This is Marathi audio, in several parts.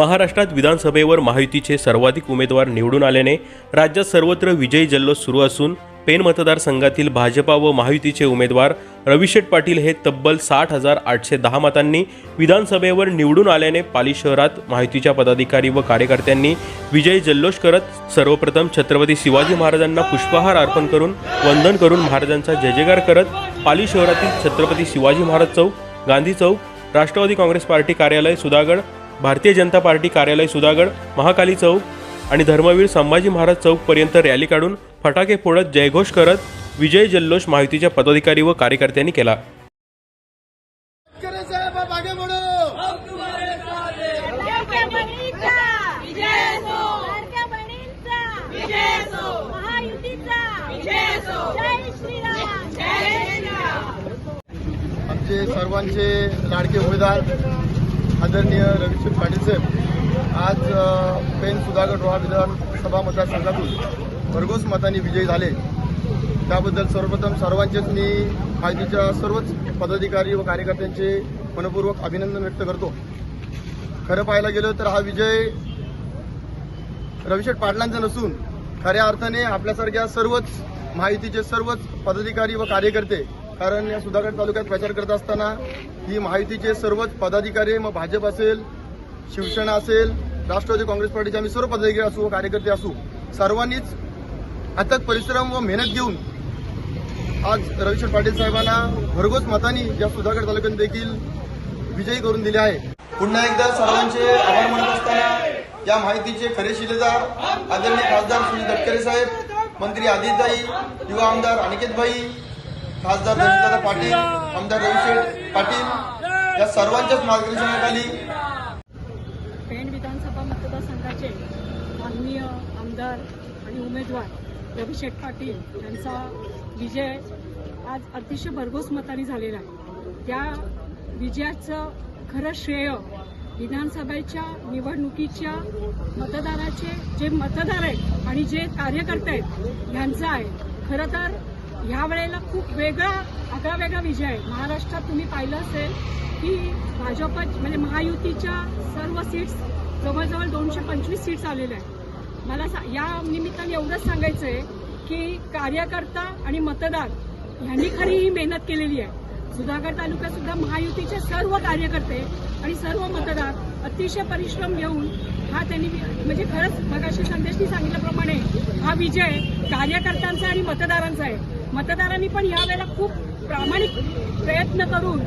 महाराष्ट्रात विधानसभेवर महायुतीचे सर्वाधिक उमेदवार निवडून आल्याने राज्यात सर्वत्र विजयी जल्लोष सुरू असून पेन मतदारसंघातील भाजपा व महायुतीचे उमेदवार रविशेठ पाटील हे तब्बल साठ हजार आठशे दहा मतांनी विधानसभेवर निवडून आल्याने पाली शहरात महायुतीच्या पदाधिकारी व कार्यकर्त्यांनी विजयी जल्लोष करत सर्वप्रथम छत्रपती शिवाजी महाराजांना पुष्पहार अर्पण करून वंदन करून महाराजांचा जय जयकार करत पाली शहरातील छत्रपती शिवाजी महाराज चौक गांधी चौक राष्ट्रवादी काँग्रेस पार्टी कार्यालय सुधागड भारतीय जनता पार्टी कार्यालय सुधागड महाकाली चौक आणि धर्मवीर संभाजी महाराज चौकपर्यंत रॅली काढून फटाके फोडत जयघोष करत विजय जल्लोष महायुतीच्या पदाधिकारी व कार्यकर्त्यांनी केला. आमचे सर्वांचे लाडके उमेदवार आदरणीय रविशंकर पाटील साहेब आज पेन सुधागड रोहा विधानसभा मतदारसंघातून भरघोस मतांनी विजयी झाले. त्याबद्दल सर्वप्रथम सर्वांचेच मी माहितीच्या सर्वच पदाधिकारी व कार्यकर्त्यांचे मनपूर्वक अभिनंदन व्यक्त करतो. खरं पाहायला गेलं तर हा विजय रविशेठ पाटलांचा नसून खऱ्या अर्थाने आपल्यासारख्या सर्वच माहितीचे सर्वच पदाधिकारी व कार्यकर्ते कारण या सुधागड तालुक्यात प्रचार करत असताना ही महायुतीचे सर्वच पदाधिकारी मग भाजप असेल शिवसेना असेल राष्ट्रवादी काँग्रेस पार्टीचे आम्ही सर्व पदाधिकारी असू व कार्यकर्ते असू सर्वांनीच अथक परिश्रम व मेहनत घेऊन आज रविशंकर पाटील साहेबांना भरघोस मतांनी या सुधागड तालुक्यात देखील विजयी करून दिले आहे. पुन्हा एकदा सर्वांचे आभार मानत असताना या माहितीचे खरे शिलेदार आदरणीय खासदार सुनील तटकरे साहेब मंत्री आदिताई युवा आमदार अनिकेतभाई खासदार रविदादा पाटील आमदार रविशेठ पाटील या सर्वांच्याच मार्गदर्शनाखाली पेण विधानसभा मतदारसंघाचे माननीय आमदार आणि उमेदवार रविशेठ पाटील यांचा विजय आज अतिशय भरघोस मताने झालेला आहे. त्या विजयाचं खरं श्रेय विधानसभेच्या निवडणुकीच्या मतदाराचे जे मतदार आहेत आणि जे कार्यकर्ते आहेत यांचं आहे. खरं तर ह्या वेळेला खूप वेगळा आगळा वेगळा विजय आहे. महाराष्ट्रात तुम्ही पाहिलं असेल की भाजप म्हणजे महायुतीच्या सर्व सीट्स जवळजवळ दोनशे पंचवीस सीट्स आलेल्या आहेत. मला सा- या निमित्ताने एवढंच सांगायचं आहे की कार्यकर्ता आणि मतदार ह्यांनी खरी ही मेहनत केलेली आहे. सुधागड तालुक्यात सुद्धा महायुतीचे सर्व कार्यकर्ते आणि सर्व मतदार अतिशय परिश्रम घेऊन हा त्यांनी म्हणजे खरंच मगाशी संदेशनी सांगितल्याप्रमाणे हा विजय कार्यकर्त्यांचा आणि मतदारांचा आहे. मतदारांनी पण यावेळेला खूप प्रामाणिक प्रयत्न करून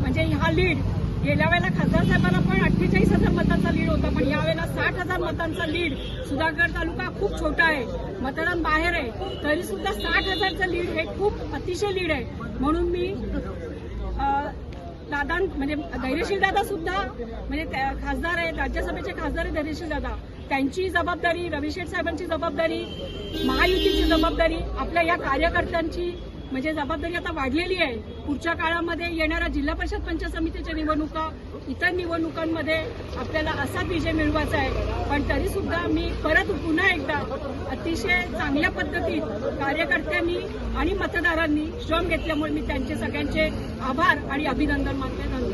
म्हणजे हा लीड गेल्या वेळेला खासदार साहेबांना पण अठ्ठेचाळीस हजार मतांचा लीड होता पण यावेळेला साठ हजार मतांचा लीड सुधागड तालुका खूप छोटा आहे मतदान बाहेर आहे तरी सुद्धा साठ हजारचं लीड हे खूप अतिशय लीड आहे. म्हणून मी दादा म्हणजे धैर्यशील दादा सुद्धा म्हणजे त्या- खासदार आहेत राज्यसभेचे खासदार आहे धैर्यशील दादा त्यांची जबाबदारी रविशेठ साहेबांची जबाबदारी महायुतीची जबाबदारी आपल्या या कार्यकर्त्यांची म्हणजे जबाबदारी आता वाढलेली आहे. पुढच्या काळामध्ये येणाऱ्या जिल्हा परिषद पंचायत समितीच्या निवडणुका इतर निवडणुकांमध्ये आपल्याला असाच विजय मिळवायचा आहे. पण तरी सुद्धा मी परत पुन्हा एकदा अतिशय चांगल्या पद्धतीत कार्यकर्त्यांनी आणि मतदारांनी श्रम घेतल्यामुळे मी त्यांचे सगळ्यांचे आभार आणि अभिनंदन मानले धन्यवाद.